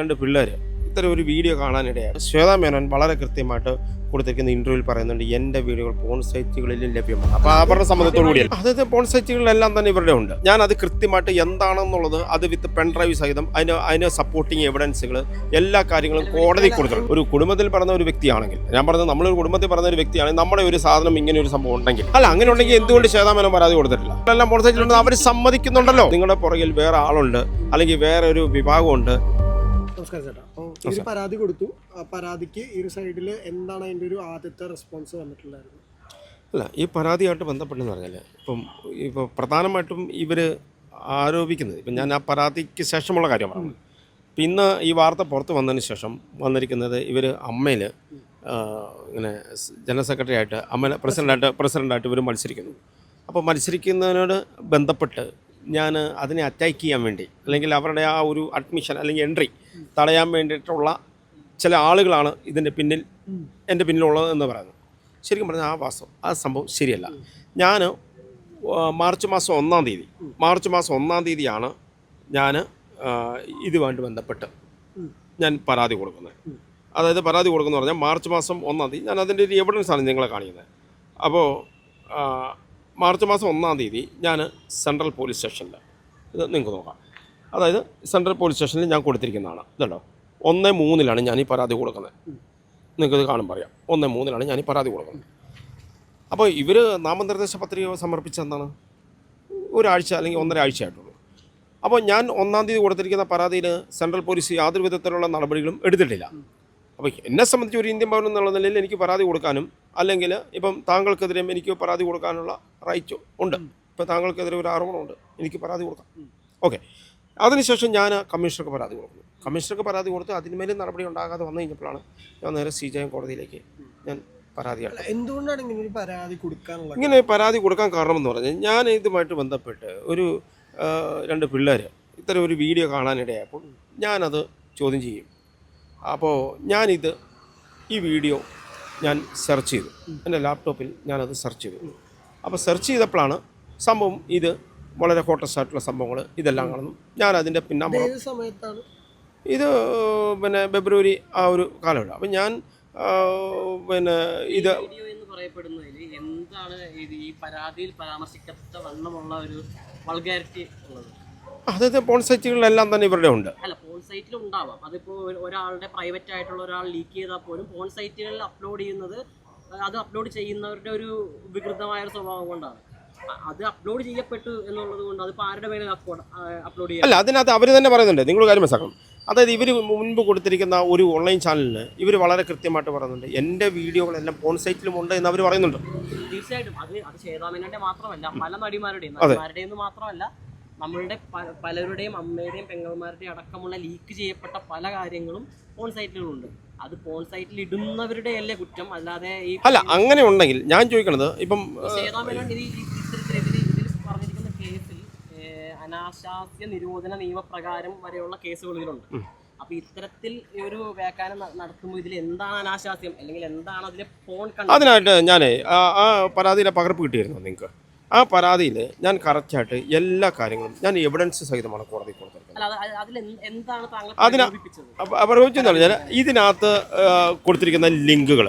രണ്ട് പിള്ളേർ ഇത്തരം ഒരു വീഡിയോ കാണാനിടയായി. ശ്വേതാ മേനോൻ വളരെ കൃത്യമായിട്ട് കൊടുത്തിരിക്കുന്ന ഇന്റർവ്യൂവിൽ പറയുന്നുണ്ട് എന്റെ വീഡിയോകൾ പോൺ സൈറ്റുകളിലും ലഭ്യമാണ് അപ്പോൾ അവരുടെ സമ്മതത്തോടു കൂടിയല്ല അതായത് പോൺ സൈറ്റുകളിലെല്ലാം തന്നെ ഇവരുടെ ഉണ്ട്. ഞാൻ അത് കൃത്യമായിട്ട് എന്താണെന്നുള്ളത് അത് വിത്ത് പെൻഡ്രൈവ് സഹിതം അതിന് അതിന് സപ്പോർട്ടിങ് എവിഡൻസുകൾ എല്ലാ കാര്യങ്ങളും കോടതി കൊടുത്തിട്ടുണ്ട്. ഒരു കുടുംബത്തിൽ പറഞ്ഞ ഒരു വ്യക്തിയാണെങ്കിൽ ഞാൻ പറഞ്ഞത് നമ്മളൊരു കുടുംബത്തിൽ പറഞ്ഞ ഒരു വ്യക്തിയാണെങ്കിൽ നമ്മുടെ ഒരു സാധനം ഇങ്ങനെ ഒരു സംഭവം ഉണ്ടെങ്കിൽ അല്ല അങ്ങനെ ഉണ്ടെങ്കിൽ എന്തുകൊണ്ട് ശ്വേതാമേനോൻ പരാതി കൊടുത്തിട്ടില്ല? എല്ലാം പോൺ സൈറ്റിലുണ്ട് അവർ സമ്മതിക്കുന്നുണ്ടല്ലോ. നിങ്ങളുടെ പുറകിൽ വേറെ ആളുണ്ട് അല്ലെങ്കിൽ വേറെ ഒരു വിഭാഗമുണ്ട് നമസ്കാരം ചേട്ടാ. അപ്പോൾ ഒരു പരാതി കൊടുത്തു. ആ പരാതിക്ക് ഈ ഒരു സൈഡിൽ എന്താണ് അതിന്റെ ഒരു ആദ്യത്തെ റെസ്പോൺസ് വന്നിട്ടുള്ളായിരുന്നു അല്ല ഈ പരാതിയായിട്ട് ബന്ധപ്പെട്ടെന്ന് പറഞ്ഞാൽ ഇപ്പം ഇപ്പോൾ പ്രധാനമായിട്ടും ഇവർ ആരോപിക്കുന്നത് ഇപ്പം ഞാൻ ആ പരാതിക്ക് ശേഷമുള്ള കാര്യമാണ്. പറഞ്ഞു ഇന്ന് ഈ വാർത്ത പുറത്ത് വന്നതിന് ശേഷം വന്നിരിക്കുന്നത് ഇവർ അമ്മയിൽ ഇങ്ങനെ ജനറൽ സെക്രട്ടറി ആയിട്ട് അമ്മ പ്രസിഡന്റായിട്ട് പ്രസിഡന്റായിട്ട് ഇവർ മത്സരിക്കുന്നു. അപ്പോൾ മത്സരിക്കുന്നതിനോട് ബന്ധപ്പെട്ട് ഞാൻ അതിനെ അറ്റാക്ക് ചെയ്യാൻ വേണ്ടി അല്ലെങ്കിൽ അവരുടെ ആ ഒരു അഡ്മിഷൻ അല്ലെങ്കിൽ എൻട്രി തടയാൻ വേണ്ടിയിട്ടുള്ള ചില ആളുകളാണ് ഇതിന്റെ പിന്നിൽ എന്റെ പിന്നിലുള്ളത് എന്ന് പറയുന്നത്. ശരിക്കും പറഞ്ഞാൽ ആ വാസ്തവം ആ സംഭവം ശരിയല്ല. ഞാൻ മാർച്ച് മാസം ഒന്നാം തീയതി മാർച്ച് മാസം ഒന്നാം തീയതിയാണ് ഞാൻ ഇതുമായിട്ട് ബന്ധപ്പെട്ട് ഞാൻ പരാതി കൊടുക്കുന്നത്. അതായത് പരാതി കൊടുക്കുന്നു പറഞ്ഞാൽ മാർച്ച് മാസം ഒന്നാം തീയതി ഞാൻ അതിന്റെ ഒരു എവിഡൻസ് ആണ് നിങ്ങളെ കാണിക്കുന്നത്. അപ്പോൾ മാർച്ച് മാസം ഒന്നാം തീയതി ഞാൻ സെൻട്രൽ പോലീസ് സ്റ്റേഷനിൽ ഇത് നിങ്ങൾക്ക് നോക്കാം. അതായത് സെൻട്രൽ പോലീസ് സ്റ്റേഷനിൽ ഞാൻ കൊടുത്തിരിക്കുന്നതാണ്. ഇതുണ്ടോ? ഒന്ന് മൂന്നിലാണ് ഞാൻ ഈ പരാതി കൊടുക്കുന്നത്. നിങ്ങൾക്കിത് കാണുമ്പോൾ അറിയാം. ഒന്ന് മൂന്നിലാണ് ഞാൻ ഈ പരാതി കൊടുക്കുന്നത്. അപ്പോൾ ഇവർ നാമനിർദ്ദേശ പത്രിക സമർപ്പിച്ചെന്താണ് ഒരാഴ്ച അല്ലെങ്കിൽ ഒന്നര ആഴ്ച ആയിട്ടുള്ളൂ അപ്പോൾ ഞാൻ ഒന്നാം തീയതി കൊടുത്തിരിക്കുന്ന പരാതിയിൽ സെൻട്രൽ പോലീസ് യാതൊരു വിധത്തിലുള്ള നടപടികളും എടുത്തിട്ടില്ല. അപ്പോൾ എന്നെ സംബന്ധിച്ച് ഒരു ഇന്ത്യൻ പൗരൻ എന്നുള്ള നിലയിൽ എനിക്ക് പരാതി കൊടുക്കാനും അല്ലെങ്കിൽ ഇപ്പം താങ്കൾക്കെതിരെ എനിക്ക് പരാതി കൊടുക്കാനുള്ള റൈറ്റ് ഉണ്ട്. ഇപ്പം താങ്കൾക്കെതിരെ ഒരു ആരോപണമുണ്ട്. എനിക്ക് പരാതി കൊടുക്കാം. ഓക്കെ. അതിനുശേഷം ഞാൻ കമ്മീഷണർക്ക് പരാതി കൊടുക്കുന്നു. കമ്മീഷണർക്ക് പരാതി കൊടുത്ത് അതിന്മേലും നടപടി ഉണ്ടാകാതെ വന്നു കഴിഞ്ഞപ്പോഴാണ് ഞാൻ നേരെ സി ജെ എം കോടതിയിലേക്ക് ഞാൻ പരാതിയാണ് എന്തുകൊണ്ടാണ് ഇങ്ങനെ ഒരു പരാതി കൊടുക്കാനുള്ള ഇങ്ങനെ പരാതി കൊടുക്കാൻ കാരണം എന്ന് പറഞ്ഞാൽ ഞാൻ ഇതുമായിട്ട് ബന്ധപ്പെട്ട് ഒരു രണ്ട് പിള്ളേർ ഇത്തരം ഒരു വീഡിയോ കാണാനിടയായപ്പോൾ ഞാനത് ചോദ്യം ചെയ്യും. അപ്പോൾ ഞാനിത് ഈ വീഡിയോ ഞാൻ സെർച്ച് ചെയ്തു. എന്റെ ലാപ്ടോപ്പിൽ ഞാനത് സെർച്ച് ചെയ്തു. അപ്പോൾ സെർച്ച് ചെയ്തപ്പോഴാണ് സംഭവം ഇത് വളരെ ഹോട്ടസ് ആയിട്ടുള്ള സംഭവങ്ങൾ ഇതെല്ലാം കാണുന്നു. ഞാൻ അതിന്റെ പിന്നാമ്പുറം ഇത് പിന്നെ ഫെബ്രുവരി ആ ഒരു കാലഘട്ടം. അപ്പം ഞാൻ പിന്നെ ഇത് പറയപ്പെടുന്നതിൽ എന്താണ് ഇത് ഈ പരാതിയിൽ പരാമർശിക്കത്ത വണ്ണമുള്ള ഒരു വൾഗാരിറ്റി ഉള്ളത്? അതായത് പോൺ സൈറ്റുകളിലെല്ലാം തന്നെ ഇവരുടെ ഉണ്ട്. അല്ല പോൺ സൈറ്റിൽ ഉണ്ടാവാം അതിപ്പോ ഒരാളുടെ പ്രൈവറ്റ് ആയിട്ടുള്ള ഒരാൾ ലീക്ക് ചെയ്താൽ പോലും പോൺ സൈറ്റുകളിൽ അപ്ലോഡ് ചെയ്യുന്നത് അത് അപ്ലോഡ് ചെയ്യുന്നവരുടെ ഒരു വികൃതമായ ഒരു സ്വഭാവം കൊണ്ടാണ്. അത് അപ്ലോഡ് ചെയ്യപ്പെട്ടു എന്നുള്ളത് കൊണ്ട് അതിപ്പോൾ ആരുടെ മേലെ അപ്ലോഡ് ചെയ്യാം? അല്ല അതിനകത്ത് അവർ തന്നെ പറയുന്നുണ്ട്. നിങ്ങൾ കാര്യം മനസ്സിലാക്കണം. അതായത് ഇവർ മുൻപ് കൊടുത്തിരിക്കുന്ന ഒരു ഓൺലൈൻ ചാനലിന് ഇവർ വളരെ കൃത്യമായിട്ട് പറയുന്നുണ്ട്. എന്റെ വീഡിയോകളെല്ലാം പോൺ സൈറ്റിലും ഉണ്ട് എന്ന് അവർ പറയുന്നുണ്ട്. തീർച്ചയായിട്ടും. അത് അത് ശ്വേതാമേനന്റെ മാത്രമല്ല പല നടിമാരുടെയും അതെ. നടിമാരുടെയും മാത്രമല്ല നമ്മളുടെ പലരുടെയും അമ്മയുടെയും പെങ്ങന്മാരുടെയും അടക്കമുള്ള ലീക്ക് ചെയ്യപ്പെട്ട പല കാര്യങ്ങളും പോൺ സൈറ്റുകളുണ്ട് അത് പോൺ സൈറ്റിൽ ഇടുന്നവരുടെ അല്ലേ കുറ്റം? അല്ലാതെ ഈ അല്ല അങ്ങനെ ഉണ്ടെങ്കിൽ ഞാൻ ചോദിക്കണത് ഇപ്പം പറഞ്ഞിരിക്കുന്ന കേസിൽ അനാശാസ്യ നിരോധന നിയമപ്രകാരം വരെയുള്ള കേസുകൾ ഇതിലുണ്ട് അപ്പൊ ഇത്തരത്തിൽ ഒരു വ്യാഖ്യാനം നടത്തുമ്പോൾ ഇതിൽ എന്താണ് അനാശാസ്യം? അല്ലെങ്കിൽ എന്താണ് അതിലെ ഫോൺ അതിനായിട്ട് ഞാൻ ആ പരാതിയിലെ പകർപ്പ് കിട്ടിയിരുന്നു നിങ്ങൾക്ക്? ആ പരാതിയിൽ ഞാൻ കറക്റ്റായിട്ട് എല്ലാ കാര്യങ്ങളും ഞാൻ എവിഡൻസ് സഹിതമാണ് കോടതി കൊടുത്തിരിക്കുന്നത് അതിന് പ്രവചിച്ചെന്ന് പറഞ്ഞാൽ ഇതിനകത്ത് കൊടുത്തിരിക്കുന്ന ലിങ്കുകൾ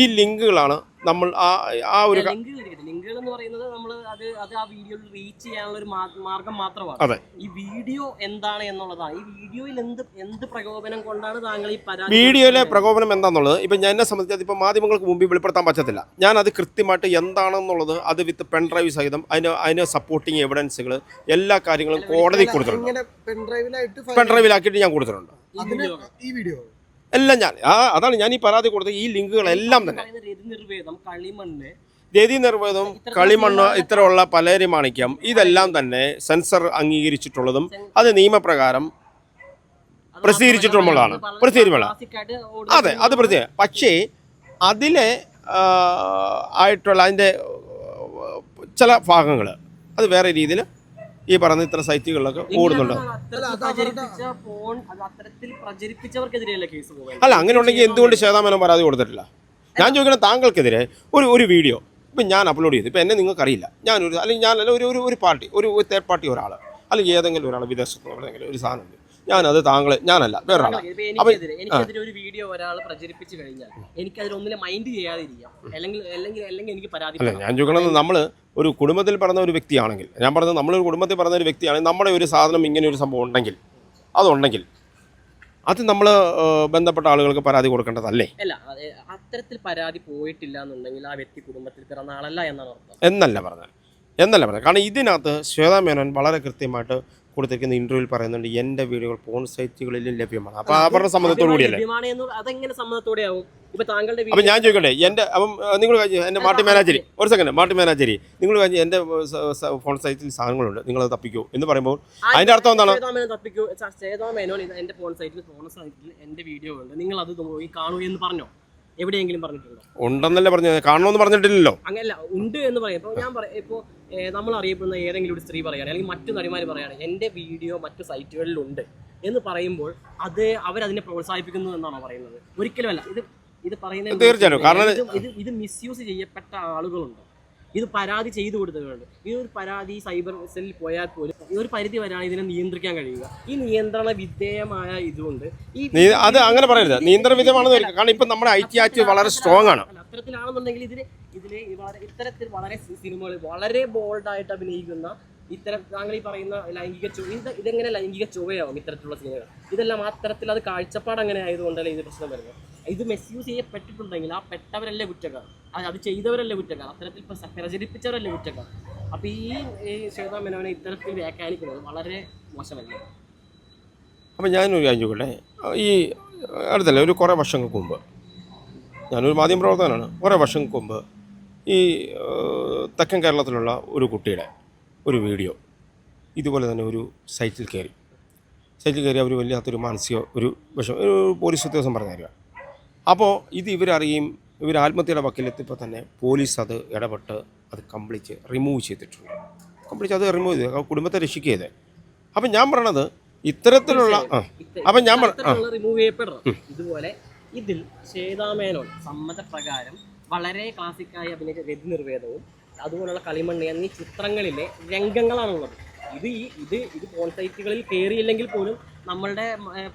ഈ ലിങ്കുകളാണ് നമ്മൾ ആ ആ ഒരു ലിങ്കുകൾ ലിങ്കുകൾ എന്ന് പറയുന്നത് നമ്മൾ അത് അത് ആ വീഡിയോയിൽ റീച്ച് ചെയ്യാനുള്ള ഒരു മാർഗം മാത്രമാണ്. അതെ. ഈ വീഡിയോ എന്താണ് എന്നുള്ളതാണ്. ഈ വീഡിയോയിൽ എന്ത് എന്ത് പ്രകോപനം കൊണ്ടാണ് താങ്കൾ ഈ പരാതി വീഡിയോയിലെ പ്രകോപനം എന്താണെന്നുള്ളത് ഇപ്പം ഞാൻ എന്നെ സംബന്ധിച്ച് അതിപ്പോൾ മാധ്യമങ്ങൾക്ക് മുമ്പിൽ വെളിപ്പെടുത്താൻ പറ്റത്തില്ല. ഞാൻ അത് കൃത്യമായിട്ട് എന്താണെന്നുള്ളത് അത് വിത്ത് പെൻഡ്രൈവ് സഹിതം അതിന് അതിന് സപ്പോർട്ടിങ് എവിഡൻസുകൾ എല്ലാ കാര്യങ്ങളും കോടതി കൊടുത്തിട്ടുണ്ട്. ഇങ്ങനെ പെൻഡ്രൈവിലായിട്ട് പെൻഡ്രൈവിലാക്കിയിട്ട് ഞാൻ കൊടുത്തിട്ടുണ്ട്. ഈ വീഡിയോ എല്ലാം ഞാൻ ആ അതാണ് ഞാൻ ഈ പരാതി കൊടുത്ത ഈ ലിങ്കുകളെല്ലാം തന്നെ. രതി നിർവേദം കളിമണ്ണ്. ഇത്തരമുള്ള പലരി മാണിക്യം. ഇതെല്ലാം തന്നെ സെൻസർ അംഗീകരിച്ചിട്ടുള്ളതും അത് നിയമപ്രകാരം പ്രസിദ്ധീകരിച്ചിട്ടുള്ളതാണ്. ഓടുന്ന അതെ അത് പ്രത്യേക പക്ഷേ അതിലെ ആയിട്ടുള്ള അതിന്റെ ചില ഭാഗങ്ങൾ അത് വേറെ രീതിയിൽ ഈ പറഞ്ഞ ഇത്ര സൈറ്റുകളിലൊക്കെ ഓടുന്നുണ്ട്. അല്ല അങ്ങനെ ഉണ്ടെങ്കിൽ എന്തുകൊണ്ട് ശേതാമനം പരാതി കൊടുത്തിട്ടില്ല? ഞാൻ ചോദിക്കണം താങ്കൾക്കെതിരെ ഒരു ഒരു വീഡിയോ ഇപ്പം ഞാൻ അപ്ലോഡ് ചെയ്തു. ഇപ്പം എന്നെ നിങ്ങൾക്കറിയില്ല. ഞാനൊരു അല്ലെങ്കിൽ ഞാൻ അല്ല ഒരു ഒരു ഒരു പാർട്ടി ഒരു തേർഡ് പാർട്ടി ഒരാൾ അല്ലെങ്കിൽ ഏതെങ്കിലും ഒരാൾ വിദേശത്ത് എവിടെയെങ്കിലും ഒരു സാധനം ഉണ്ട്. ഞാനത് താങ്കളെ ഞാനല്ല വേറൊരാളാണ് എനിക്കെതിരെ ഒരു വീഡിയോ ഒരാൾ പ്രചരിപ്പിച്ചു കഴിഞ്ഞാൽ മൈൻഡ് ചെയ്യാതിരിക്കാം. അല്ലെങ്കിൽ അല്ലെങ്കിൽ അല്ലെങ്കിൽ എനിക്ക് പരാതി അല്ല ഞാൻ ചോദിക്കണമെന്ന് നമ്മൾ ഒരു കുടുംബത്തിൽ പറഞ്ഞ ഒരു വ്യക്തിയാണെങ്കിൽ ഞാൻ പറഞ്ഞത് നമ്മളൊരു കുടുംബത്തിൽ പറഞ്ഞ ഒരു വ്യക്തിയാണെങ്കിൽ നമ്മുടെ ഒരു സാധനം ഇങ്ങനെ ഒരു സംഭവം ഉണ്ടെങ്കിൽ അതുണ്ടെങ്കിൽ അത് നമ്മൾ ബന്ധപ്പെട്ട ആളുകൾക്ക് പരാതി കൊടുക്കേണ്ടതല്ലേ? അല്ല അത് അത്തരത്തിൽ പരാതി പോയിട്ടില്ല എന്നുണ്ടെങ്കിൽ ആ വ്യക്തി കുടുംബത്തിൽ പിറന്ന ആളല്ല എന്നാണ് എന്നല്ല പറഞ്ഞത്. എന്നല്ല പറഞ്ഞത്. കാരണം ഇതിനകത്ത് ശ്വേതാ മേനോൻ വളരെ കൃത്യമായിട്ട് കൊടുത്തിരിക്കുന്ന ഇന്റർവ്യൂവിൽ പറയുന്നുണ്ട് എന്റെ വീഡിയോകൾ പോൺ സൈറ്റുകളിലും ലഭ്യമാണ് അപ്പോൾ അവരുടെ സമ്മതത്തോടു കൂടിയല്ലേ? അതെങ്ങനെ അപ്പം ഞാൻ ചോദിക്കട്ടെ എന്റെ അപ്പം നിങ്ങൾ എന്റെ മാട്ടി മാനേജരി ഒരു സെക്കൻഡ് മാട്ടി മാനേജരി നിങ്ങൾ കഴിഞ്ഞ് എന്റെ ഫോൺ സൈറ്റിൽ സാധനങ്ങളുണ്ട് നിങ്ങൾ അത് തപ്പിക്കൂ എന്ന് പറയുമ്പോൾ അതിന്റെ അർത്ഥം എന്താണ്? ചേതാമേനോൻ തപ്പിക്കൂ ച- ചേതാമേനോൻ ഇത് എന്റെ ഫോൺ സൈറ്റിൽ ഫോൺ സൈറ്റിൽ എന്റെ വീഡിയോ ഉണ്ട് നിങ്ങൾ അത് പോയി കാണൂ എന്ന് പറഞ്ഞോ? എവിടെയെങ്കിലും പറഞ്ഞിട്ടുണ്ടോ? ഉണ്ടെന്നല്ലേ പറഞ്ഞു കാണണമെന്ന് പറഞ്ഞിട്ടില്ലല്ലോ. അങ്ങനല്ല ഉണ്ട് എന്ന് പറയാം. ഇപ്പോൾ ഞാൻ പറയാം ഇപ്പോൾ നമ്മൾ അറിയപ്പെടുന്ന ഏതെങ്കിലും ഒരു സ്ത്രീ പറയുകയാണ് അല്ലെങ്കിൽ മറ്റു നടിമാർ പറയുകയാണ് എന്റെ വീഡിയോ മറ്റു സൈറ്റുകളിലുണ്ട് എന്ന് പറയുമ്പോൾ അത് അവരതിനെ പ്രോത്സാഹിപ്പിക്കുന്നു എന്നാണോ പറയുന്നത്? ഒരിക്കലുമല്ല. ഇത് ഇത് പറയുന്നത് തീർച്ചയായും. കാരണം- ഇത് ഇത് ഇത് മിസ്യൂസ് ചെയ്യപ്പെട്ട ആളുകളുണ്ട്? ഇത് പരാതി ചെയ്തു കൊടുത്തവരുണ്ട് ഈ ഒരു പരാതി സൈബർ സെല്ലിൽ പോയാൽ പോലും ഈ ഒരു പരിധി വരെയാണ് ഇതിനെ നിയന്ത്രിക്കാൻ കഴിയുക. ഈ നിയന്ത്രണ വിധേയമായ ഇതുകൊണ്ട് ഈ അത് അങ്ങനെ പറയരുത്. നിയന്ത്രണ വിധേയമാണ് കാരണം ഇപ്പം നമ്മുടെ ഐ ടി ആക്ട് വളരെ സ്ട്രോങ് ആണ്. അത്തരത്തിലാണെന്നുണ്ടെങ്കിൽ ഇതിന് ഇതിന് വളരെ ഇത്തരത്തിൽ വളരെ സിനിമകൾ വളരെ ബോൾഡായിട്ട് അഭിനയിക്കുന്ന ഇത്തരം താങ്കൾ ഈ പറയുന്ന ലൈംഗിക ചൊവ്വ ഇത് ഇതെങ്ങനെ ലൈംഗിക ചൊവ്വയാവും ഇത്തരത്തിലുള്ള സിനിമകൾ? ഇതെല്ലാം അത്തരത്തിൽ തരത്തിൽ അത് കാഴ്ചപ്പാട് അങ്ങനെ ആയതുകൊണ്ടല്ലേ ഇത് പ്രശ്നം വരുന്നത്? ഇത് മിസ്യൂസ് ചെയ്യപ്പെട്ടിട്ടുണ്ടെങ്കിൽ ആ പെട്ടവരല്ലേ കുറ്റക്കാർ? അത് ചെയ്തവരല്ലേ കുറ്റക്കാർ? അത്തരത്തിൽ ഇപ്പൊ പ്രചരിപ്പിച്ചവരല്ലേ കുറ്റക്കാർ? അപ്പോൾ ഈ ശ്വേതാ മേനോനെ ഇത്തരത്തിൽ വ്യാഖ്യാനിക്കുന്നത് വളരെ മോശമല്ലേ? അപ്പം ഞാനൊരു കാര്യം ഈ അടുത്തല്ലേ ഒരു കുറേ വർഷങ്ങൾക്ക് മുമ്പ് ഞാനൊരു മാധ്യമപ്രവർത്തകനാണ് കുറേ വർഷങ്ങൾക്ക് മുമ്പ് ഈ തെക്കൻ കേരളത്തിലുള്ള ഒരു കുട്ടിയുടെ ഒരു വീഡിയോ. ഇതുപോലെ തന്നെ ഒരു സൈറ്റിൽ കയറി. സൈറ്റിൽ കയറി അവർ വല്ലാത്തൊരു മാനസിക ഒരു വിഷം ഒരു പോലീസ് ഉദ്യോഗസ്ഥൻ പറഞ്ഞു തരിക അപ്പോൾ ഇത് ഇവരറിയും ഇവർ ആത്മഹത്യയുടെ വക്കിലെത്തിയപ്പോൾ തന്നെ പോലീസ് അത് ഇടപെട്ട് അത് കംപ്ലീറ്റ് റിമൂവ് ചെയ്തിട്ടുണ്ട്. കംപ്ലീറ്റ് അത് റിമൂവ് ചെയ്ത്. കുടുംബത്തെ രക്ഷിക്കുകയത് അപ്പം ഞാൻ പറയണത് ഇത്തരത്തിലുള്ള അപ്പം ഞാൻ റിമൂവ് ചെയ്യപ്പെടണം. ഇതുപോലെ ഇതിൽ ശ്വേതാമേനോൻ സമ്മതപ്രകാരം വളരെ ക്ലാസിക്കായി അഭിനയിച്ച രതി നിർവേദവും അതുപോലുള്ള കളിമണ്ണ് എന്നീ ചിത്രങ്ങളിലെ രംഗങ്ങളാണുള്ളത്. ഇത് ഈ ഇത് ഇത് പോൺ സൈറ്റുകളിൽ കയറിയില്ലെങ്കിൽ പോലും നമ്മളുടെ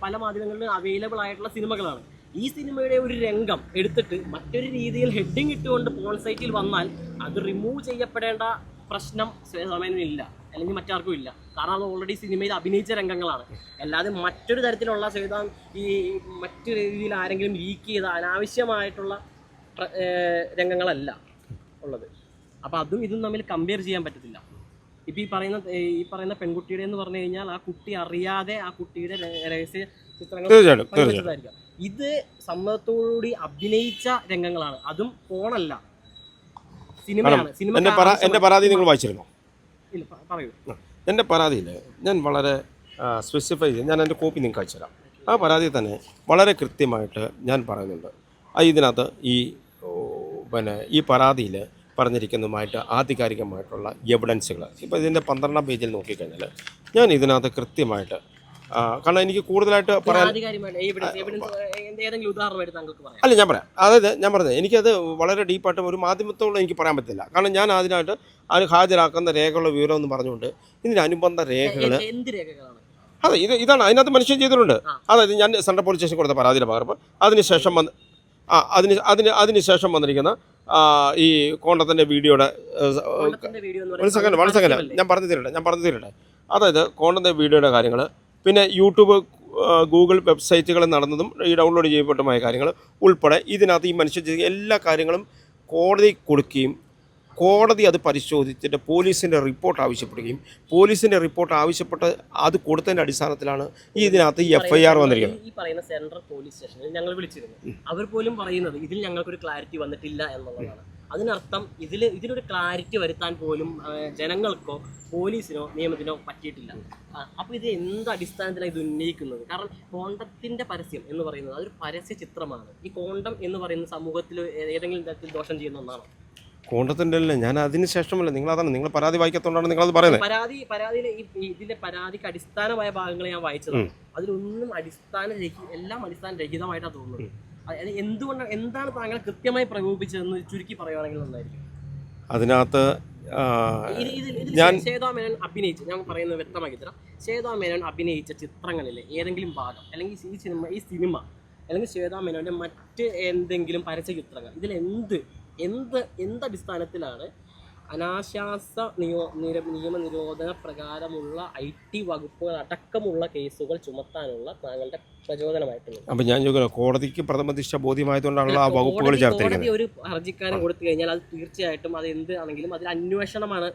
പല മാധ്യമങ്ങളിലും അവൈലബിൾ ആയിട്ടുള്ള സിനിമകളാണ്. ഈ സിനിമയുടെ ഒരു രംഗം എടുത്തിട്ട് മറ്റൊരു രീതിയിൽ ഹെഡിങ് ഇട്ടുകൊണ്ട് പോൺ സൈറ്റിൽ വന്നാൽ അത് റിമൂവ് ചെയ്യപ്പെടേണ്ട പ്രശ്നം സമയമില്ല അല്ലെങ്കിൽ മറ്റാർക്കും ഇല്ല. കാരണം അത് ഓൾറെഡി സിനിമയിൽ അഭിനയിച്ച രംഗങ്ങളാണ്. അല്ലാതെ മറ്റൊരു തരത്തിലുള്ള ശ്വേതാ ഈ മറ്റു രീതിയിൽ ആരെങ്കിലും ലീക്ക് ചെയ്ത അനാവശ്യമായിട്ടുള്ള രംഗങ്ങളല്ല ഉള്ളത്. അപ്പം അതും ഇതും തമ്മിൽ കമ്പയർ ചെയ്യാൻ പറ്റത്തില്ല. ഇപ്പം ഈ പറയുന്ന ഈ പറയുന്ന പെൺകുട്ടിയുടെ എന്ന് പറഞ്ഞു കഴിഞ്ഞാൽ ആ കുട്ടി അറിയാതെ ആ കുട്ടിയുടെ രഹസ്യ ചിത്രങ്ങൾ പങ്കുവച്ചതായിരിക്കാം. ഇത് സമ്മതത്തോടുകൂടി അഭിനയിച്ച രംഗങ്ങളാണ്. അതും ഫോണല്ല. സിനിമയാണ്. സിനിമ എന്റെ പരാതി നിങ്ങൾ വായിച്ചിരുന്നോ? ഇല്ല പറയൂ. എന്റെ പരാതിയിൽ ഞാൻ വളരെ സ്പെസിഫൈ ചെയ്ത് ഞാൻ എന്റെ കോപ്പി നിങ്ങൾക്ക് അയച്ചു തരാം. ആ പരാതി തന്നെ വളരെ കൃത്യമായിട്ട് ഞാൻ പറയുന്നുണ്ട്. ഇതിനകത്ത് ഈ പിന്നെ ഈ പരാതിയിൽ പറഞ്ഞിരിക്കുന്നതുമായിട്ട് ആധികാരികമായിട്ടുള്ള എവിഡൻസുകൾ ഇപ്പോൾ ഇതിന്റെ പന്ത്രണ്ടാം പേജിൽ നോക്കിക്കഴിഞ്ഞാൽ ഞാൻ ഇതിനകത്ത് കൃത്യമായിട്ട് കാരണം എനിക്ക് കൂടുതലായിട്ട് പറയാൻ അല്ല ഞാൻ പറയാം. അതായത് ഞാൻ പറഞ്ഞത് എനിക്കത് വളരെ ഡീപ്പായിട്ട് ഒരു മാധ്യമത്തോളം എനിക്ക് പറയാൻ പറ്റില്ല. കാരണം ഞാൻ അതിനായിട്ട് അത് ഹാജരാക്കുന്ന രേഖകളുടെ വിവരം എന്ന് പറഞ്ഞുകൊണ്ട് ഇതിന് അനുബന്ധ രേഖകൾ അതെ ഇത് ഇതാണ്. അതിനകത്ത് മനുഷ്യൻ ചെയ്തിട്ടുണ്ട്. അതായത് ഞാൻ സെൻട്രൽ പോലീസ് സ്റ്റേഷൻ കൊടുത്ത പരാതിയുടെ പകർപ്പ്. അതിനുശേഷം വന്ന് ആ അതിന് അതിന് അതിനുശേഷം വന്നിരിക്കുന്ന ഈ കോണ്ടത്തിന്റെ വീഡിയോയുടെ വൺ ഒരു സെക്കൻഡ് വൺ സെക്കൻഡ് ഞാൻ പറഞ്ഞു തരട്ടെ ഞാൻ പറഞ്ഞു തരട്ടെ. അതായത് കോണ്ടത്തിന്റെ വീഡിയോയുടെ കാര്യങ്ങൾ പിന്നെ യൂട്യൂബ് ഗൂഗിൾ വെബ്സൈറ്റുകളിൽ നടന്നതും ഈ ഡൗൺലോഡ് ചെയ്യപ്പെട്ടതുമായ കാര്യങ്ങൾ ഉൾപ്പെടെ ഇതിനകത്ത് ഈ മനുഷ്യ ചെയ്ത എല്ലാ കാര്യങ്ങളും കോടതി കൊടുക്കുകയും കോടതി അത് പരിശോധിച്ചിട്ട് പോലീസിന്റെ റിപ്പോർട്ട് ആവശ്യപ്പെടുകയും പോലീസിന്റെ റിപ്പോർട്ട് ആവശ്യപ്പെട്ട് അത് കൊടുത്തതിന്റെ അടിസ്ഥാനത്തിലാണ് ഈ ഇതിനകത്ത് ഈ എഫ് ഐ ആർ വന്നിരിക്കുന്നത്. ഈ പറയുന്ന സെൻട്രൽ പോലീസ് സ്റ്റേഷനിൽ ഞങ്ങൾ വിളിച്ചിരുന്നു. അവർ പോലും പറയുന്നത് ഇതിൽ ഞങ്ങൾക്കൊരു ക്ലാരിറ്റി വന്നിട്ടില്ല എന്നുള്ളതാണ്. അതിനർത്ഥം ഇതിൽ ഇതിനൊരു ക്ലാരിറ്റി വരുത്താൻ പോലും ജനങ്ങൾക്കോ പോലീസിനോ നിയമത്തിനോ പറ്റിയിട്ടില്ല. അപ്പോൾ ഇത് എന്ത് അടിസ്ഥാനത്തിലാണ് ഇത് ഉന്നയിക്കുന്നത്? കാരണം കോണ്ടത്തിന്റെ പരസ്യം എന്ന് പറയുന്നത് അതൊരു പരസ്യ ചിത്രമാണ് ഈ കോണ്ടം എന്ന് പറയുന്ന സമൂഹത്തിൽ ഏതെങ്കിലും തരത്തിൽ ദോഷം ചെയ്യുന്ന ഒന്നാണ്? കോണ്ടത്തിന്റെ അല്ലേ ഞാൻ അതിന് ശേഷമല്ല നിങ്ങൾ അതാണ്. നിങ്ങൾ പരാതി വായിക്കത്തോണ്ടാണ് നിങ്ങൾ അത് പറയുന്നത്. പരാതി പരാതിയിലെ ഈ ഇതിന്റെ പരാതിക്ക് അടിസ്ഥാനമായ ഭാഗങ്ങൾ ഞാൻ വായിച്ചത്. അതിലൊന്നും അടിസ്ഥാന എല്ലാം അടിസ്ഥാന രഹിതമായിട്ടാണ് തോന്നുന്നത്. എന്തുകൊണ്ടാണ് എന്താണ് താങ്കൾ കൃത്യമായി പ്രകോപിപ്പിച്ചതെന്ന് ചുരുക്കി പറയുകയാണെങ്കിൽ നന്നായിരിക്കും. അതിനകത്ത് ഞാൻ- ശ്വേതാ മേനോൻ അഭിനയിച്ച ഞാൻ പറയുന്നത് വ്യക്തമാക്കി തരാം അഭിനയിച്ച ചിത്രങ്ങളിലെ ഏതെങ്കിലും ഭാഗം അല്ലെങ്കിൽ ഈ സിനിമ ഈ സിനിമ അല്ലെങ്കിൽ ശ്വേതാ മേനോന്റെ മറ്റ് എന്തെങ്കിലും പരസ്യ ചിത്രങ്ങൾ ഇതിൽ എന്ത് എന്ത് എന്ത് അടിസ്ഥാനത്തിലാണ് അനാശാസ നിയോ നിര നിയമ നിരോധന പ്രകാരമുള്ള ഐ ടി വകുപ്പുകൾ അടക്കമുള്ള കേസുകൾ ചുമത്താനുള്ള താങ്കളുടെ പ്രചോദനമായിട്ടുള്ളത് അപ്പം ഞാൻ ചോദിക്കുന്നത് കോടതിക്ക് പ്രഥമദിഷ്ട ബോധ്യമായതുകൊണ്ടാണല്ലോ ആ വകുപ്പുകൾ കോടതി- ഒരു ഹർജിക്കാരൻ കൊടുത്തു കഴിഞ്ഞാൽ അത് തീർച്ചയായിട്ടും അത് എന്ത് ആണെങ്കിലും അതിൽ അന്വേഷണമാണ്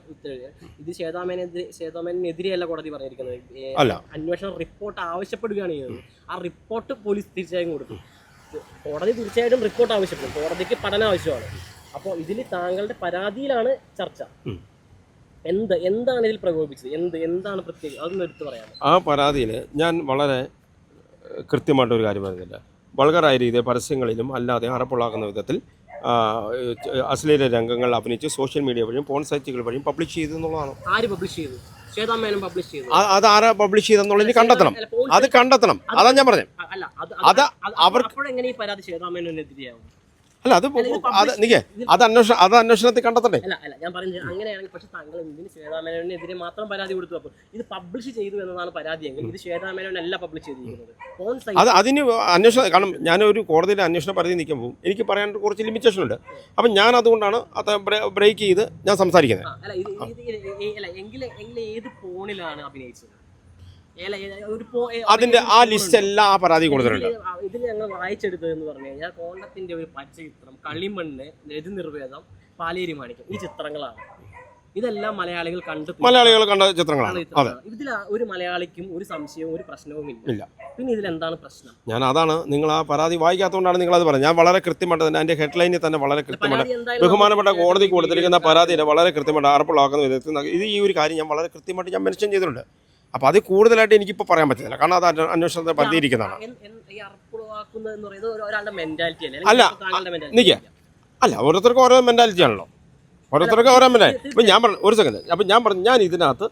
ഇത് ശ്വേതാമേനെതിരെ ശ്വേതാമേനെതിരെയല്ല കോടതി പറഞ്ഞിരിക്കുന്നത്. അന്വേഷണം റിപ്പോർട്ട് ആവശ്യപ്പെടുകയാണ് ചെയ്യുന്നത്. ആ റിപ്പോർട്ട് പോലീസ് തീർച്ചയായും കൊടുക്കും. കോടതി തീർച്ചയായിട്ടും റിപ്പോർട്ട് ആവശ്യപ്പെടും. കോടതിക്ക് പഠനം ആവശ്യമാണ്. അപ്പോൾ ഇതിൽ താങ്കളുടെ പരാതിയിലാണ് ചർച്ച. എന്ത് എന്താണ് ഇതിൽ പ്രകോപിച്ചത് എന്ത് എന്താണ് പ്രത്യേകം? അതൊന്നും എടുത്ത് പറയാം ആ പരാതിയിൽ ഞാൻ വളരെ കൃത്യമായിട്ടൊരു കാര്യം പറയുന്നില്ല വൾഗറായ രീതിയിൽ പരസ്യങ്ങളിലും അല്ലാതെ അറപ്പുള്ളാക്കുന്ന വിധത്തിൽ അശ്ലീല രംഗങ്ങൾ അഭിനയിച്ച് സോഷ്യൽ മീഡിയ വഴിയും പോൺ സൈറ്റുകൾ വഴിയും പബ്ലിഷ് ചെയ്തു എന്നുള്ളതാണ്. ആര് പബ്ലിഷ് ചെയ്തു? അത് ആരാ പബ്ലിഷ് ചെയ്തെന്നുള്ളത് കണ്ടെത്തണം. അത് കണ്ടെത്തണം. അതാ ഞാൻ പറഞ്ഞത് അല്ല അത് അവർക്ക് ഈ പരാതി ശ്വേതാമേനെതിരെയാവും അല്ല അത് അത് നിക്കേ അത് അന്വേഷണം അത് അന്വേഷണത്തിൽ കണ്ടെത്തണ്ടേ? അല്ല അല്ല ഞാൻ പറഞ്ഞു അങ്ങനെയാണെങ്കിൽ പക്ഷെ താങ്കൾ ഇതിന് ശ്വേതാമേനോനെതിരെ മാത്രം പരാതി കൊടുത്തു? അപ്പോൾ ഇത് പബ്ലിഷ് ചെയ്തു എന്നതാണ് പരാതിയെങ്കിൽ ഇത് ശ്വേതാമേനോനല്ല പബ്ലിഷ് ചെയ്തിരിക്കുന്നത്. അത് അതിന് അന്വേഷണം കാരണം ഞാനൊരു കോടതിയിലെ അന്വേഷണ പരിധി പോകും. എനിക്ക് പറയാൻ കുറച്ച് ലിമിറ്റേഷൻ ഉണ്ട്. അപ്പം ഞാൻ അതുകൊണ്ടാണ് അത് ബ്രേക്ക് ചെയ്ത് ഞാൻ സംസാരിക്കുന്നത്. അല്ല ഇത് എങ്കിൽ എങ്കിൽ ഏത് ഫോണിലാണ് അഭിനയിച്ചത്? അതിന്റെ ആ ലിസ്റ്റ് എല്ലാം ആ പരാതി കൊടുത്തിട്ടുണ്ട്. ഇതിൽ ഞങ്ങൾ വായിച്ചെടുത്തത് എന്ന് പറഞ്ഞു കഴിഞ്ഞാൽ കോണ്ടത്തിന്റെ ഒരു പച്ച ചിത്രം കളിമണ്ണ് രതി നിർവേദം പാലേരി മാണിക്യം ഈ ചിത്രങ്ങളാണ്. ഇതെല്ലാം മലയാളികൾ കണ്ടു മലയാളികൾ കണ്ട ചിത്രങ്ങളാണ്. അതെ. ഇതിൽ ഒരു മലയാളിക്കും ഒരു സംശയവും ഒരു പ്രശ്നവും ഇല്ല. പിന്നെ ഇതിൽ എന്താണ് പ്രശ്നം? ഞാൻ അതാണ് നിങ്ങൾ ആ പരാതി വായിക്കാത്തതുകൊണ്ടാണ് നിങ്ങൾ അത് പറഞ്ഞത്. ഞാൻ വളരെ കൃത്യമായിട്ട് തന്നെ അതിന്റെ ഹെഡ്ലൈനിൽ തന്നെ വളരെ കൃത്യമായിട്ട് ബഹുമാനപ്പെട്ട കോടതി കൊടുത്തിരിക്കുന്ന പരാതിയെ വളരെ കൃത്യമായിട്ട് അറപ്പുള്ളാക്കുന്ന വിധത്തിൽ ഇത് ഈ ഒരു കാര്യം ഞാൻ വളരെ കൃത്യമായിട്ട് ഞാൻ മെൻഷൻ ചെയ്തിട്ടുണ്ട്. അപ്പോൾ അത് കൂടുതലായിട്ട് എനിക്കിപ്പോൾ പറയാൻ പറ്റുന്നില്ല കാരണം അത് അന്വേ- അന്വേഷണത്തെ പറ്റിയിരിക്കുന്നതാണ് അല്ലേ? എനിക്ക് അല്ല ഓരോരുത്തർക്കും ഓരോ മെന്റാലിറ്റി ആണല്ലോ. ഓരോരുത്തർക്കും ഓരോ മെന്റാലിറ്റി ഇപ്പം ഞാൻ പറഞ്ഞു ഒരു സെക്കൻഡ് അപ്പം ഞാൻ പറഞ്ഞു ഞാൻ ഇതിനകത്ത്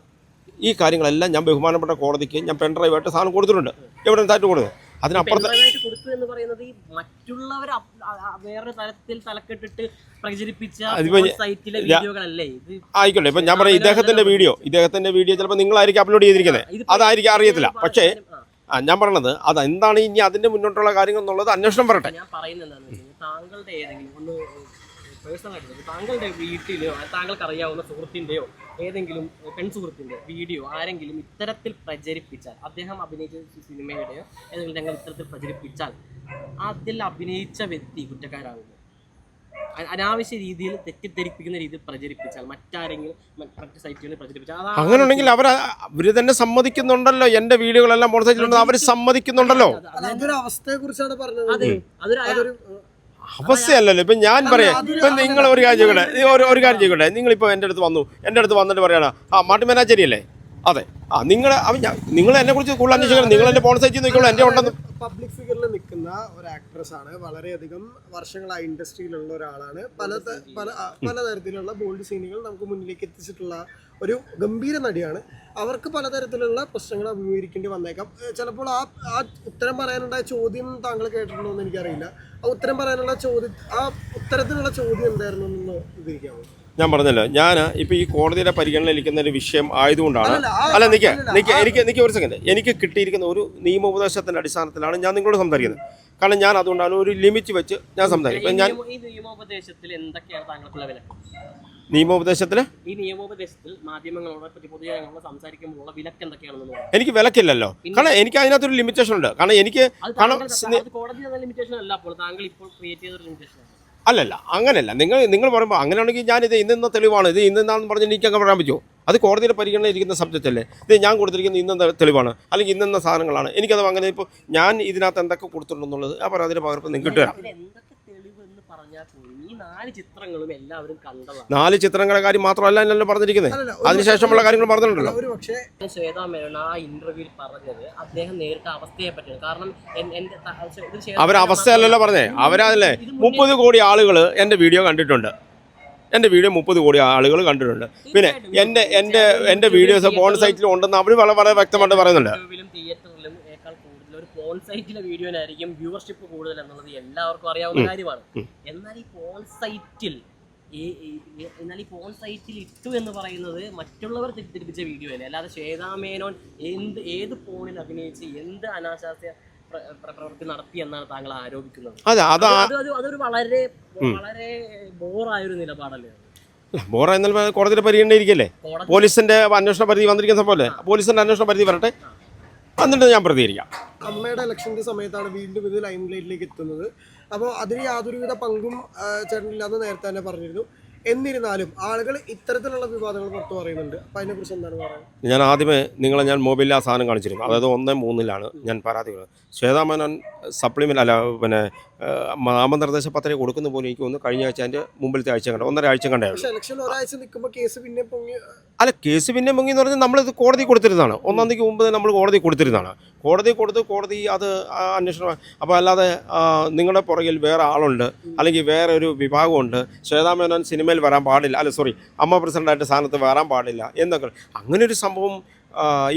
ഈ കാര്യങ്ങളെല്ലാം ഞാൻ ബഹുമാനപ്പെട്ട കോടതിക്ക് ഞാൻ പെൻഡ്രൈവായിട്ട് സാധനം കൊടുത്തിട്ടുണ്ട്. എവിടെ താറ്റ് കൊടുത്തത്? അതിനപ്പുറത്ത് പെൺപിള്ളേരായിട്ട് കൊടുത്തു എന്ന് പറയുന്നത് ഈ മറ്റുള്ളവർ വേറെ തരത്തിൽ തലക്കെട്ടിട്ട് പ്രചരിപ്പിച്ച സൈറ്റിലെ വീഡിയോകളല്ലേ? ആയിക്കോട്ടെ ഇപ്പൊ ഞാൻ പറയാം ഇദ്ദേഹത്തിന്റെ വീഡിയോ. ഇദ്ദേഹത്തിന്റെ വീഡിയോ ചിലപ്പോൾ നിങ്ങളായിരിക്കും അപ്ലോഡ് ചെയ്തിരിക്കുന്നത്. അതായിരിക്കും അറിയത്തില്ല. പക്ഷേ ആ. ഞാൻ പറഞ്ഞത് അത് എന്താണ് ഇനി അതിന്റെ മുന്നോട്ടുള്ള കാര്യങ്ങൾ എന്നുള്ളത് അന്വേഷണം പറയട്ടെ ഞാൻ പറയുന്നത് താങ്കളുടെ ഏതെങ്കിലും ഒന്ന് പേഴ്സണൽ താങ്കളുടെ വീട്ടിലോ താങ്കൾക്ക് അറിയാവുന്ന സുഹൃത്തിന്റെയോ ഏതെങ്കിലും പെൺ സുഹൃത്തിന്റെ വീഡിയോ ആരെങ്കിലും ഇത്തരത്തിൽ പ്രചരിപ്പിച്ചാൽ അദ്ദേഹം അഭിനയിച്ച സിനിമയുടെയോ ഏതെങ്കിലും രംഗം ഇത്തരത്തിൽ പ്രചരിപ്പിച്ചാൽ അതിൽ അഭിനയിച്ച വ്യക്തി കുറ്റക്കാരാകുന്നു അനാവശ്യ രീതിയിൽ തെറ്റിദ്ധരിപ്പിക്കുന്ന രീതിയിൽ പ്രചരിപ്പിച്ചാൽ മറ്റാരെങ്കിലും മറ്റ് സൈറ്റുകളിൽ പ്രചരിപ്പിച്ചാൽ അങ്ങനെ ഉണ്ടെങ്കിൽ അവർ അവർ തന്നെ സമ്മതിക്കുന്നുണ്ടല്ലോ. എന്റെ വീഡിയോകളെല്ലാം മോട്ടോർ അവർ സമ്മതിക്കുന്നുണ്ടല്ലോ. അത് അല്ല അതൊരു അവസ്ഥയെ കുറിച്ചാണ് പറഞ്ഞത്. അതെ. അതൊരു അവസ്ഥയല്ലല്ലോ. ഇപ്പം ഞാൻ പറയാം. ഇപ്പം നിങ്ങൾ ഒരു കാര്യം ചെയ്യട്ടെ. ഒരു ഒരു കാര്യം ചെയ്യട്ടെ. നിങ്ങളിപ്പോൾ എന്റെ അടുത്ത് വന്നു. എന്റെ അടുത്ത് വന്നിട്ട് പറയണ ആ മാട്ടി മേനാച്ചേരി അല്ലേ അതെ. ആ നിങ്ങൾ നിങ്ങൾ എന്നെ കുറിച്ച് കൂടുതൽ അന്വേഷിക്കണം. നിങ്ങൾ എന്റെ ഫോൺ സൈറ്റിൽ നിൽക്കുള്ളൂ എന്റെ ഉണ്ടെന്ന്. പബ്ലിക് ഫിഗറിൽ നിൽക്കുന്ന ഒരു ആക്ട്രസ് ആണ്. വളരെയധികം വർഷങ്ങളായി ഇൻഡസ്ട്രിയിലുള്ള ഒരാളാണ്. പല പല പലതരത്തിലുള്ള ബോൾഡ് സീനുകൾ നമുക്ക് മുന്നിലേക്ക് എത്തിച്ചിട്ടുള്ള ഒരു ഗംഭീര നടിയാണ്. അവർക്ക് പലതരത്തിലുള്ള പ്രശ്നങ്ങൾ അഭിമുഖീകരിക്കേണ്ടി വന്നേക്കാം. ചിലപ്പോൾ ആ ആ ഉത്തരം പറയാനുണ്ടായ ചോദ്യം താങ്കൾ കേട്ടിട്ടുണ്ടോ എന്ന് എനിക്കറിയില്ല. ആ ഉത്തരം പറയാനുള്ള ചോദ്യം ആ ഉത്തരത്തിനുള്ള ചോദ്യം എന്തായിരുന്നു എന്ന് വിവരിക്കാമോ? ഞാൻ പറഞ്ഞല്ലോ ഞാൻ ഇപ്പൊ ഈ കോടതിയുടെ പരിഗണനയിലിരിക്കുന്ന ഒരു വിഷയം ആയതുകൊണ്ടാണ്. അല്ല നിക്ക നിക്ക എനിക്ക് നിക്ക ഒരു സെക്കൻഡ് എനിക്ക് കിട്ടിയിരിക്കുന്ന ഒരു നിയമോപദേശത്തിന്റെ അടിസ്ഥാനത്തിലാണ് ഞാൻ നിങ്ങളോട് സംസാരിക്കുന്നത്. കാരണം ഞാൻ അതുകൊണ്ടാണ് ഒരു ലിമിറ്റ് വെച്ച് ഞാൻ സംസാരിക്കും ഇപ്പം ഞാൻ നിയമോപദേശത്തിൽ എന്തൊക്കെയാണ് താങ്കൾക്കുള്ള വിലക്ക് നിയമോപദേശത്തിൽ ഈ നിയമോപദേശത്തിൽ മാധ്യമങ്ങളോട് പൊതുജനങ്ങളോട് സംസാരിക്കുമ്പോഴുള്ള വിലക്ക് എന്തൊക്കെയാണെന്ന് എനിക്ക് വിലക്കില്ലല്ലോ. കാരണം എനിക്ക് അതിനകത്തൊരു ലിമിറ്റേഷൻ ഉണ്ട്. കാരണം എനിക്ക് കോടതി ലിമിറ്റേഷൻ അല്ല അപ്പോൾ താങ്കൾ ഇപ്പോൾ ക്രിയേറ്റ് ചെയ്ത ഒരു ലിമിറ്റേഷൻ അല്ലല്ല അങ്ങനെയല്ല നിങ്ങൾ നിങ്ങൾ പറയുമ്പോൾ അങ്ങനെയാണെങ്കിൽ ഇത് ഇന്നെന്ന തെളിവാണ്. ഇത് ഇന്നെന്നാണെന്ന് പറഞ്ഞ് എനിക്ക് അങ്ങ് പറയാൻ പറ്റുമോ? അത് കോടതിയുടെ പരിഗണന ഇരിക്കുന്ന സബ്ജക്റ്റ് അല്ലേ ഇത് ഞാൻ കൊടുത്തിരിക്കുന്ന ഇന്ന തെളിവാണ്. അല്ലെങ്കിൽ ഇന്നെന്ന സാധനങ്ങളാണ്. എനിക്കത് അങ്ങനെ ഇപ്പോൾ ഞാൻ ഇതിനകത്ത് എന്തൊക്കെ കൊടുത്തിട്ടുണ്ടെന്നുള്ളത് ആ പരാതിയുടെ പകർപ്പ് നിങ്ങൾക്ക് കിട്ടുക. ഈ നാല് ചിത്രങ്ങളും എല്ലാവരും കണ്ടതാണ്. നാല് ചിത്രങ്ങളെ കാര്യം മാത്രമല്ല എന്നല്ലോ പറഞ്ഞിരിക്കുന്നത് അതിനുശേഷമുള്ള കാര്യങ്ങൾ പറഞ്ഞിട്ടുണ്ടല്ലോ. ഒരു പക്ഷേ ശ്വേതാ മേനോൻ ആ ഇന്റർവ്യൂവിൽ പറഞ്ഞത് അദ്ദേഹം നേരിട്ട അവസ്ഥയെ പറ്റിയാണ്. കാരണം അവർ അവസ്ഥയല്ലല്ലോ പറഞ്ഞേ. അവരതല്ലേ മുന്നേ- മുപ്പത് കോടി ആളുകൾ എന്റെ വീഡിയോ കണ്ടിട്ടുണ്ട്. എന്റെ വീഡിയോ മുപ്പത് കോടി ആളുകൾ കണ്ടിട്ടുണ്ട്. പിന്നെ എന്റെ എന്റെ എന്റെ വീഡിയോസ് ഫോൺ സൈറ്റിലും ഉണ്ടെന്ന് അവർ വളരെ വളരെ വ്യക്തമായിട്ട് പറയുന്നുണ്ട്. തിയേറ്ററിലും ഒരു ഫോൺ സൈറ്റിലെ വീഡിയോനായിരിക്കും വ്യൂവർഷിപ്പ് കൂടുതൽ എന്നുള്ളത് എല്ലാവർക്കും അറിയാവുന്ന കാര്യമാണ്. എന്നാൽ ഈ പോൺ സൈറ്റിൽ എന്നാൽ ഈ പോൺ സൈറ്റിൽ ഇട്ടു എന്ന് പറയുന്നത് മറ്റുള്ളവർ തെറ്റിദ്ധരിപ്പിച്ച വീഡിയോ അല്ലേ? അല്ലാതെ ശ്വേതാമേനോൻ എന്ത് ഏത് പോണിൽ അഭിനയിച്ച് എന്ത് അനാശാസ്യ പ്ര- പ്ര- പ്രവൃത്തി നടത്തി എന്നാണ് താങ്കൾ ആരോപിക്കുന്നത്? അതൊരു വളരെ വളരെ ബോറായൊരു നിലപാടല്ലേ അത്? അല്ല, ബോറ എന്നാൽ കോടതിയുടെ പരിഗണനയിരിക്കല്ലേ പോലീസിന്റെ അന്വേഷണ പരിധി വന്നിരിക്കുന്ന പോലെ പോലീസിന്റെ അന്വേഷണ പരിധി വരട്ടെ. എന്നിട്ട് ഞാൻ പ്രതികരിക്കാം. അമ്മയുടെ ഇലക്ഷന്റെ സമയത്താണ് വീണ്ടും ഇത് ലൈം ലൈറ്റിലേക്ക് എത്തുന്നത് അപ്പോൾ അതിന് യാതൊരുവിധ പങ്കും ചേട്ടനില്ലാന്ന് നേരത്തെ തന്നെ പറഞ്ഞിരുന്നു. എന്നിരുന്നാലും ആളുകൾ ഇത്തരത്തിലുള്ള വിവാദങ്ങൾ പുറത്തു പറയുന്നുണ്ട്. അപ്പം അതിനെക്കുറിച്ച് എന്താണ് പറയുന്നത് ഞാൻ ആദ്യമേ നിങ്ങളെ ഞാൻ മൊബൈലിൽ ആ സാധനം കാണിച്ചിരുന്നു. അതായത് ഒന്ന് മൂന്നിലാണ് ഞാൻ പരാതി കൊടുത്തത് ശ്വേതാമേനോൻ സപ്ലിമെന്റ് അല്ല പിന്നെ നാമനിർദ്ദേശ പത്രിക കൊടുക്കുന്ന പോലെ എനിക്ക് ഒന്ന് കഴിഞ്ഞ ആഴ്ച എന്റെ മുമ്പിലത്തെ ആഴ്ച കണ്ട ഒന്നര ആഴ്ച കണ്ടായിരുന്നു കേസ് പിന്നെ പൊങ്ങി അല്ല കേസ് പിന്നെ മുങ്ങി എന്ന് പറഞ്ഞാൽ നമ്മളിത് കോടതി കൊടുത്തിരുന്നതാണ്. ഒന്നാം തീയതി മുമ്പ് നമ്മൾ കോടതി കൊടുത്തിരുന്നതാണ്. കോടതി കൊടുത്ത് കോടതി അത് അന്വേഷണം അപ്പോൾ അല്ലാതെ നിങ്ങളുടെ പുറകിൽ വേറെ ആളുണ്ട് അല്ലെങ്കിൽ വേറെ ഒരു വിഭാഗമുണ്ട്. ശ്വേതാമേനോൻ സിനിമയിൽ വരാൻ പാടില്ല. അല്ല സോറി അമ്മ പ്രസിഡന്റായിട്ട് സ്ഥാനത്ത് വരാൻ പാടില്ല എന്നൊക്കെ. അങ്ങനെ ഒരു സംഭവം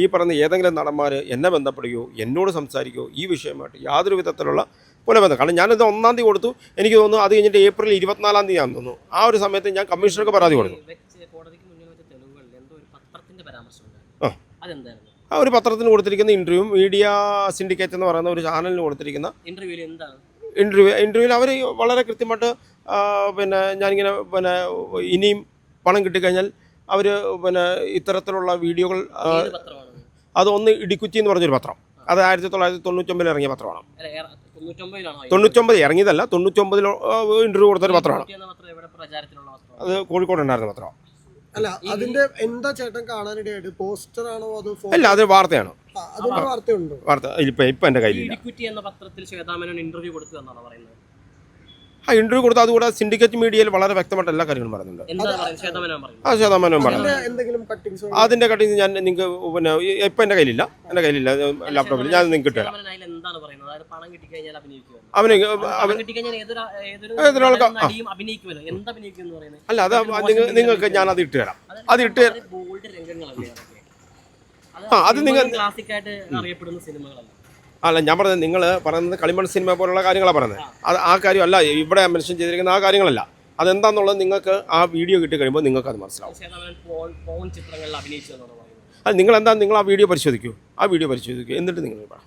ഈ പറയുന്ന ഏതെങ്കിലും നടന്മാർ എന്നെ ബന്ധപ്പെടുകയോ എന്നോട് സംസാരിക്കുകയോ ഈ വിഷയമായിട്ട് യാതൊരു വിധത്തിലുള്ള പോലെ ബന്ധം കാരണം ഞാനിത് ഒന്നാം തീയതി കൊടുത്തു. എനിക്ക് തോന്നുന്നു അത് കഴിഞ്ഞിട്ട് ഏപ്രിൽ ഇരുപത്തിനാലാം തീയതി ആണെന്ന് തോന്നുന്നു. ആ ഒരു സമയത്ത് ഞാൻ കമ്മീഷണർക്ക് പരാതി കൊടുത്തു. പരാമർശം ആ. ഒരു പത്രത്തിന് കൊടുത്തിരിക്കുന്ന ഇന്റർവ്യൂ മീഡിയ സിൻഡിക്കേറ്റ് എന്ന് പറയുന്ന ഒരു ചാനലിന് കൊടുത്തിരിക്കുന്ന ഇന്റർവ്യൂ എന്താണ്? ഇന്റർവ്യൂ ഇന്റർവ്യൂവിൽ അവർ വളരെ കൃത്യമായിട്ട് പിന്നെ ഞാനിങ്ങനെ പിന്നെ ഇനിയും പണം കിട്ടിക്കഴിഞ്ഞാൽ അവർ പിന്നെ ഇത്തരത്തിലുള്ള വീഡിയോകൾ അതൊന്ന് ഏത് അത് ഒന്ന് ഇടിക്കുച്ചി എന്ന് പറഞ്ഞൊരു പത്രം. അത് ആയിരത്തി തൊള്ളായിരത്തി തൊണ്ണൂറ്റൊമ്പതിൽ ഇറങ്ങിയ പത്രമാണ്. തൊണ്ണൂറ്റൊമ്പത് ഇറങ്ങിയതല്ല തൊണ്ണൂറ്റൊമ്പതിൽ ഇന്റർവ്യൂ കൊടുത്തൊരു പത്രമാണ്. അത് കോഴിക്കോട് ഉണ്ടായിരുന്ന പത്രമാണ്? അല്ല അതിന്റെ എന്താ ചേട്ടൻ കാണാനിടയായിട്ട്? പോസ്റ്റർ ആണോ അതോ അല്ല അത് വാർത്തയാണ്. വാർത്തയുണ്ടോ? വാർത്ത ഇപ്പൊ ഇപ്പൊ എന്റെ കയ്യിൽ ഇടിക്കുറ്റി എന്ന പത്രത്തിൽ ശ്വേതാമേനോൻ ഇന്റർവ്യൂ കൊടുത്തു എന്നാണ് പറയുന്നത്? ആ ഇന്റർവ്യൂ കൊടുത്ത് അതുകൂടെ സിൻഡിക്കേറ്റ് മീഡിയയിൽ വളരെ വ്യക്തമായിട്ട് എല്ലാ കാര്യങ്ങളും പറയുന്നുണ്ട്. ശ്വേതാമേനോൻ ആ ശതമാനം പറഞ്ഞു അതിന്റെ എന്തെങ്കിലും കട്ടിങ്സ് അതിന്റെ കട്ടിങ് ഞാൻ നിങ്ങൾക്ക് പിന്നെ ഇപ്പം എന്റെ കയ്യിലില്ല. എന്റെ കയ്യിലില്ല. ലാപ്ടോപ്പിൽ ഞാൻ നിങ്ങൾക്ക് കിട്ടുക അവന് ഏതൊരാൾക്ക് അല്ല അത് നിങ്ങൾ നിങ്ങൾക്ക് ഞാൻ അത് ഇട്ട് തരാം. അത് ഇട്ട് ആ, അത് നിങ്ങൾ- ക്ലാസിക്കായിട്ട് അറിയപ്പെടുന്ന സിനിമകളല്ല? അല്ല ഞാൻ പറഞ്ഞത് നിങ്ങൾ പറയുന്നത് കളിമൺ സിനിമ പോലുള്ള കാര്യങ്ങളാണ് പറയുന്നത്. അത് ആ കാര്യമല്ല ഇവിടെ മെൻഷൻ ചെയ്തിരിക്കുന്ന ആ കാര്യങ്ങളല്ല. അതെന്താന്നുള്ളത് നിങ്ങൾക്ക് ആ വീഡിയോ കിട്ടി കഴിയുമ്പോൾ നിങ്ങൾക്ക് അത് മനസ്സിലാവും. അത് നിങ്ങൾ എന്താ നിങ്ങൾ ആ വീഡിയോ പരിശോധിക്കൂ. ആ വീഡിയോ പരിശോധിക്കൂ. എന്നിട്ട് നിങ്ങൾ പറ.